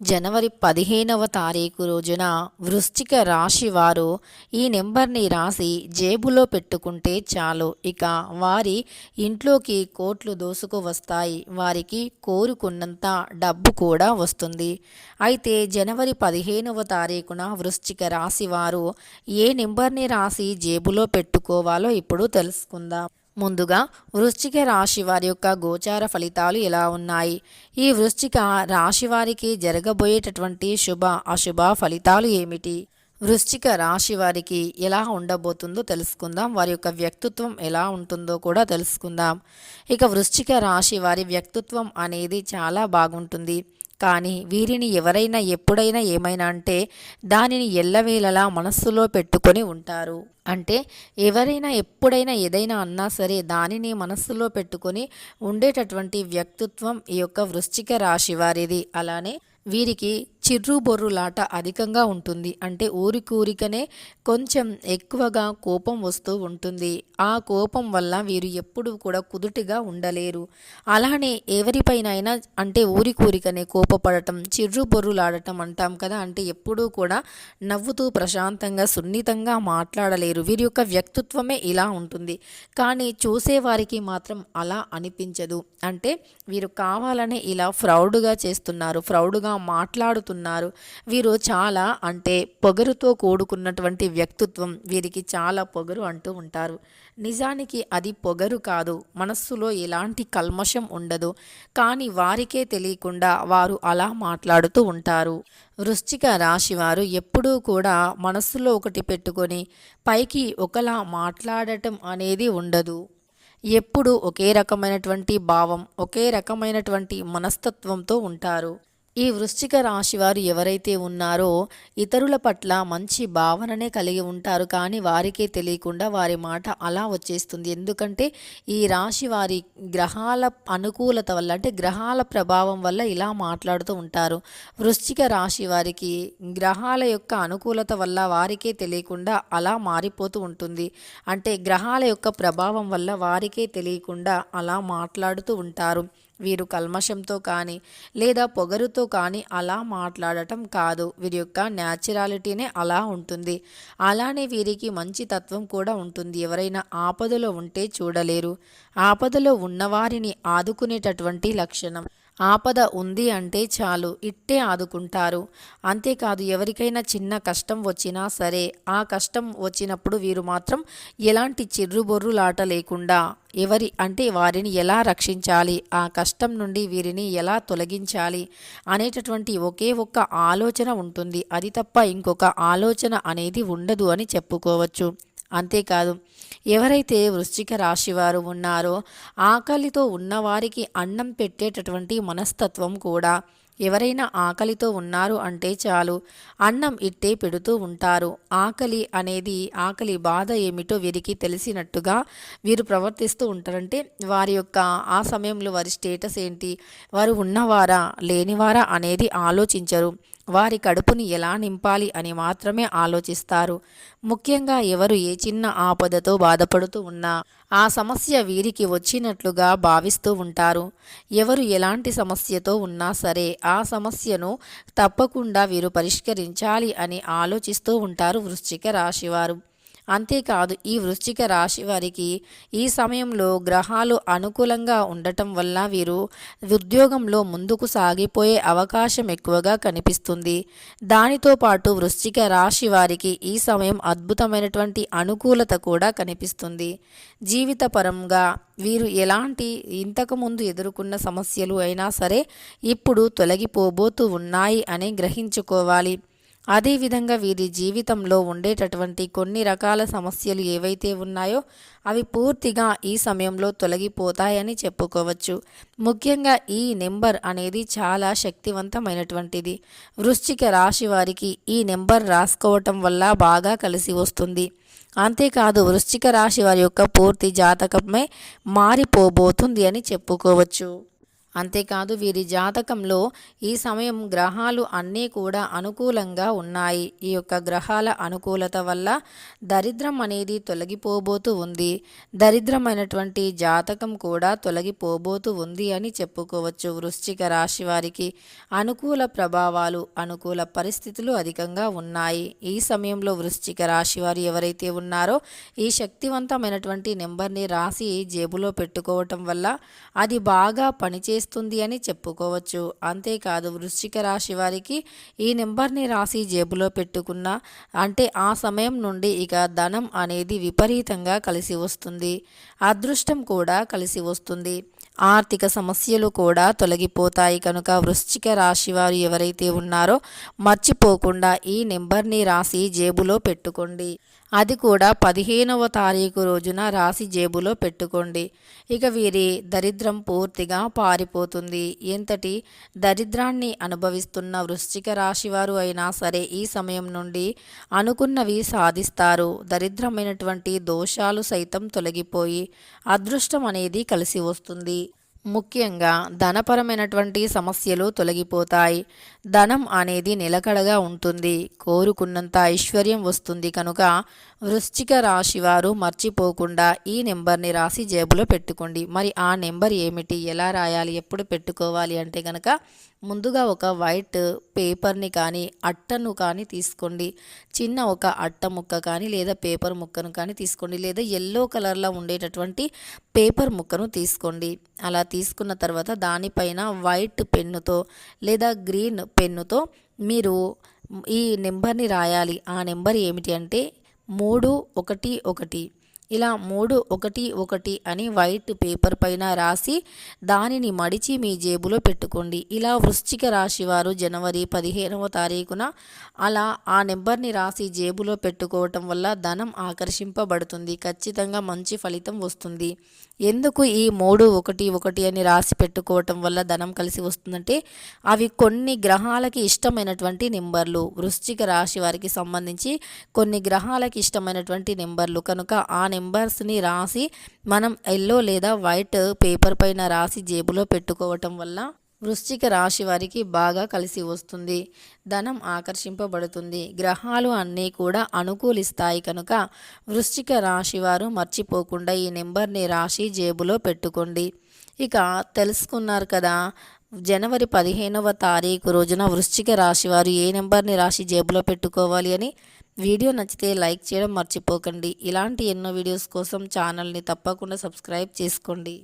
జనవరి పదిహేనవ తారీఖు రోజున వృశ్చిక రాశి వారు ఈ నెంబర్ని రాసి జేబులో పెట్టుకుంటే చాలు. ఇక వారి ఇంట్లోకి కోట్లు దోసుకు వస్తాయి వారికి కోరుకున్నంత డబ్బు కూడా వస్తుంది. అయితే జనవరి పదిహేనవ తారీఖున వృశ్చిక రాశి వారు ఏ నెంబర్ని రాసి జేబులో పెట్టుకోవాలో ఇప్పుడు తెలుసుకుందాం. ముందుగా వృశ్చిక రాశి వారి యొక్క గోచార ఫలితాలు ఎలా ఉన్నాయి? ఈ వృశ్చిక రాశి వారికి జరగబోయేటటువంటి శుభ అశుభ ఫలితాలు ఏమిటి? వృశ్చిక రాశి వారికి ఎలా ఉండబోతుందో తెలుసుకుందాం. వారి యొక్క వ్యక్తిత్వం ఎలా ఉంటుందో కూడా తెలుసుకుందాం. ఇక వృశ్చిక రాశి వారి వ్యక్తిత్వం అనేది చాలా బాగుంటుంది. కానీ వీరిని ఎవరైనా ఎప్పుడైనా ఏమైనా అంటే దానిని ఎల్లవేళలా మనస్సులో పెట్టుకొని ఉంటారు. అంటే ఎవరైనా ఎప్పుడైనా ఏదైనా అన్నా సరే దానిని మనస్సులో పెట్టుకొని ఉండేటటువంటి వ్యక్తిత్వం ఈ యొక్క వృశ్చిక రాశి వారిది. అలానే వీరికి చిర్రు బొర్రులాట అధికంగా ఉంటుంది. అంటే ఊరికూరికనే కొంచెం ఎక్కువగా కోపం వస్తూ ఉంటుంది. ఆ కోపం వల్ల వీరు ఎప్పుడు కూడా కుదుటిగా ఉండలేరు. అలానే ఎవరిపైనైనా అంటే ఊరికూరికనే కోపపడటం చిర్రు బొర్రులాడటం అంటాం కదా అంటే ఎప్పుడూ కూడా నవ్వుతూ ప్రశాంతంగా సున్నితంగా మాట్లాడలేరు. వీరి యొక్క వ్యక్తిత్వమే ఇలా ఉంటుంది. కానీ చూసేవారికి మాత్రం అలా అనిపించదు. అంటే వీరు కావాలనే ఇలా ఫ్రౌడ్గా చేస్తున్నారు. ఫ్రౌడ్గా మాట్లాడుతున్నారు. వీరు చాలా అంటే పొగరుతో కూడుకున్నటువంటి వ్యక్తిత్వం. వీరికి చాలా పొగరు అంటూ ఉంటారు. నిజానికి అది పొగరు కాదు. మనస్సులో ఎలాంటి కల్మషం ఉండదు. కానీ వారికే తెలియకుండా వారు అలా మాట్లాడుతూ ఉంటారు. వృశ్చిక రాశి వారు ఎప్పుడూ కూడా మనస్సులో ఒకటి పెట్టుకొని పైకి ఒకలా మాట్లాడటం అనేది ఉండదు. ఎప్పుడు ఒకే రకమైనటువంటి భావం ఒకే రకమైనటువంటి మనస్తత్వంతో ఉంటారు. ఈ వృశ్చిక రాశి వారు ఎవరైతే ఉన్నారో ఇతరుల పట్ల మంచి భావననే కలిగి ఉంటారు. కానీ వారికే తెలియకుండా వారి మాట అలా వచ్చేస్తుంది. ఎందుకంటే ఈ రాశి వారి గ్రహాల అనుకూలత వల్ల అంటే గ్రహాల ప్రభావం వల్ల ఇలా మాట్లాడుతూ ఉంటారు. వృశ్చిక రాశి వారికి గ్రహాల యొక్క అనుకూలత వల్ల వారికే తెలియకుండా అలా మారిపోతూ ఉంటుంది. అంటే గ్రహాల యొక్క ప్రభావం వల్ల వారికే తెలియకుండా అలా మాట్లాడుతూ ఉంటారు. వీరు కల్మషంతో కానీ లేదా పొగరుతో కానీ అలా మాట్లాడటం కాదు. వీరి యొక్క న్యాచురాలిటీనే అలా ఉంటుంది. అలానే వీరికి మంచి తత్వం కూడా ఉంటుంది. ఎవరైనా ఆపదలో ఉంటే చూడలేరు. ఆపదలో ఉన్నవారిని ఆదుకునేటటువంటి లక్షణం. ఆపద ఉంది అంటే చాలు ఇట్టే ఆదుకుంటారు. అంతేకాదు ఎవరికైనా చిన్న కష్టం వచ్చినా సరే ఆ కష్టం వచ్చినప్పుడు వీరు మాత్రం ఎలాంటి చిర్రుబొర్రులాట లేకుండా ఎవరి అంటే వారిని ఎలా రక్షించాలి ఆ కష్టం నుండి వీరిని ఎలా తొలగించాలి అనేటటువంటి ఒకే ఒక్క ఆలోచన ఉంటుంది. అది తప్ప ఇంకొక ఆలోచన అనేది ఉండదు అని చెప్పుకోవచ్చు. అంతేకాదు ఎవరైతే వృశ్చిక రాశివారు ఉన్నారో ఆకలితో ఉన్నవారికి అన్నం పెట్టేటటువంటి మనస్తత్వం కూడా. ఎవరైనా ఆకలితో ఉన్నారు అంటే చాలు అన్నం ఇట్టే పెడుతూ ఉంటారు. ఆకలి అనేది ఆకలి బాధ ఏమిటో వీరికి తెలిసినట్టుగా వీరు ప్రవర్తిస్తూ ఉంటారంటే వారి యొక్క ఆ సమయంలో వారి స్టేటస్ ఏంటి? వారు ఉన్నవారా లేనివారా అనేది ఆలోచించరు. వారి కడుపుని ఎలా నింపాలి అని మాత్రమే ఆలోచిస్తారు. ముఖ్యంగా ఎవరు ఏ చిన్న ఆపదతో బాధపడుతూ ఉన్నా ఆ సమస్య వీరికి వచ్చినట్లుగా భావిస్తూ ఉంటారు. ఎవరు ఎలాంటి సమస్యతో ఉన్నా సరే ఆ సమస్యను తప్పకుండా వీరు పరిష్కరించాలి అని ఆలోచిస్తూ ఉంటారు వృశ్చిక రాశివారు. అంతేకాదు ఈ వృశ్చిక రాశి వారికి ఈ సమయంలో గ్రహాలు అనుకూలంగా ఉండటం వల్ల వీరు ఉద్యోగంలో ముందుకు సాగిపోయే అవకాశం ఎక్కువగా కనిపిస్తుంది. దానితో పాటు వృశ్చిక రాశి వారికి ఈ సమయం అద్భుతమైనటువంటి అనుకూలత కూడా కనిపిస్తుంది. జీవితపరంగా వీరు ఎలాంటి ఇంతకుముందు ఎదుర్కొన్న సమస్యలు అయినా సరే ఇప్పుడు తొలగిపోబోతూ ఉన్నాయి అని గ్రహించుకోవాలి. అదేవిధంగా వీరి జీవితంలో ఉండేటటువంటి కొన్ని రకాల సమస్యలు ఏవైతే ఉన్నాయో అవి పూర్తిగా ఈ సమయంలో తొలగిపోతాయని చెప్పుకోవచ్చు. ముఖ్యంగా ఈ నెంబర్ అనేది చాలా శక్తివంతమైనటువంటిది. వృశ్చిక రాశి వారికి ఈ నెంబర్ రాసుకోవటం వల్ల బాగా కలిసి వస్తుంది. అంతేకాదు వృశ్చిక రాశి వారి యొక్క పూర్తి జాతకమే మారిపోబోతుంది అని చెప్పుకోవచ్చు. అంతేకాదు వీరి జాతకంలో ఈ సమయం గ్రహాలు అన్నీ కూడా అనుకూలంగా ఉన్నాయి. ఈ యొక్క గ్రహాల అనుకూలత వల్ల దరిద్రం అనేది తొలగిపోబోతూ ఉంది. దరిద్రమైనటువంటి జాతకం కూడా తొలగిపోబోతూ ఉంది అని చెప్పుకోవచ్చు. వృశ్చిక రాశి వారికి అనుకూల ప్రభావాలు అనుకూల పరిస్థితులు అధికంగా ఉన్నాయి. ఈ సమయంలో వృశ్చిక రాశి వారు ఎవరైతే ఉన్నారో ఈ శక్తివంతమైనటువంటి నెంబర్ని రాసి జేబులో పెట్టుకోవటం వల్ల అది బాగా పనిచేస్తుంది అని చెప్పుకోవచ్చు. అంతేకాదు వృశ్చిక రాశి వారికి ఈ నెంబర్ని రాసి జేబులో పెట్టుకున్న అంటే ఆ సమయం నుండి ఇక ధనం అనేది విపరీతంగా కలిసి వస్తుంది. అదృష్టం కూడా కలిసి వస్తుంది. ఆర్థిక సమస్యలు కూడా తొలగిపోతాయి. కనుక వృశ్చిక రాశి వారు ఎవరైతే ఉన్నారో మర్చిపోకుండా ఈ నెంబర్ని రాసి జేబులో పెట్టుకోండి. అది కూడా పదిహేనవ తారీఖు రోజున రాసి జేబులో పెట్టుకోండి. ఇక వీరి దరిద్రం పూర్తిగా పారిపోతుంది. ఎంతటి దరిద్రాన్ని అనుభవిస్తున్న వృశ్చిక రాశివారు అయినా సరే ఈ సమయం నుండి అనుకున్నవి సాధిస్తారు. దరిద్రమైనటువంటి దోషాలు సైతం తొలగిపోయి అదృష్టం అనేది కలిసి వస్తుంది. ముఖ్యంగా ధనపరమైనటువంటి సమస్యలు తొలగిపోతాయి. ధనం అనేది నిలకడగా ఉంటుంది. కోరుకున్నంత ఐశ్వర్యం వస్తుంది కనుక వృశ్చిక రాశి వారు మర్చిపోకుండా ఈ నెంబర్ని రాసి జేబులో పెట్టుకోండి. మరి ఆ నెంబర్ ఏమిటి? ఎలా రాయాలి? ఎప్పుడు పెట్టుకోవాలి? అంటే కనుక ముందుగా ఒక వైట్ పేపర్ని కానీ అట్టను కానీ తీసుకోండి. చిన్న ఒక అట్ట ముక్క కానీ లేదా పేపర్ ముక్కను కానీ తీసుకోండి. లేదా ఎల్లో కలర్లో ఉండేటటువంటి పేపర్ ముక్కను తీసుకోండి. అలా తీసుకున్న తర్వాత దానిపైన వైట్ పెన్నుతో లేదా గ్రీన్ పెన్నుతో మీరు ఈ నెంబర్ని రాయాలి. ఆ నెంబర్ ఏమిటి అంటే మూడు ఒకటి ఒకటి. ఇలా మూడు ఒకటి ఒకటి అని వైట్ పేపర్ పైన రాసి దానిని మడిచి మీ జేబులో పెట్టుకోండి. ఇలా వృశ్చిక రాశి వారు జనవరి పదిహేనవ తారీఖున అలా ఆ నెంబర్ని రాసి జేబులో పెట్టుకోవటం వల్ల ధనం ఆకర్షింపబడుతుంది. ఖచ్చితంగా మంచి ఫలితం వస్తుంది. ఎందుకు ఈ మూడు ఒకటి ఒకటి అని రాసి పెట్టుకోవటం వల్ల ధనం కలిసి వస్తుందంటే అవి కొన్ని గ్రహాలకి ఇష్టమైనటువంటి నెంబర్లు. వృశ్చిక రాశి వారికి సంబంధించి కొన్ని గ్రహాలకి ఇష్టమైనటువంటి నెంబర్లు. కనుక ఆ నెంబర్స్ని రాసి మనం ఎల్లో లేదా వైట్ పేపర్ పైన రాసి జేబులో పెట్టుకోవటం వల్ల వృశ్చిక రాశి వారికి బాగా కలిసి వస్తుంది. ధనం ఆకర్షింపబడుతుంది. గ్రహాలు అన్నీ కూడా అనుకూలిస్తాయి కనుక వృశ్చిక రాశి వారు మర్చిపోకుండా ఈ నెంబర్ని రాశి జేబులో పెట్టుకోండి. ఇక తెలుసుకున్నారు కదా జనవరి పదిహేనవ తారీఖు రోజున వృశ్చిక రాశి వారు ఏ నెంబర్ని రాశి జేబులో పెట్టుకోవాలి అని వీడియో నచ్చితే లైక్ చేయడం మర్చిపోకండి. ఇలాంటి ఎన్నో వీడియోస్ కోసం ఛానల్ని తప్పకుండా సబ్స్క్రైబ్ చేసుకోండి.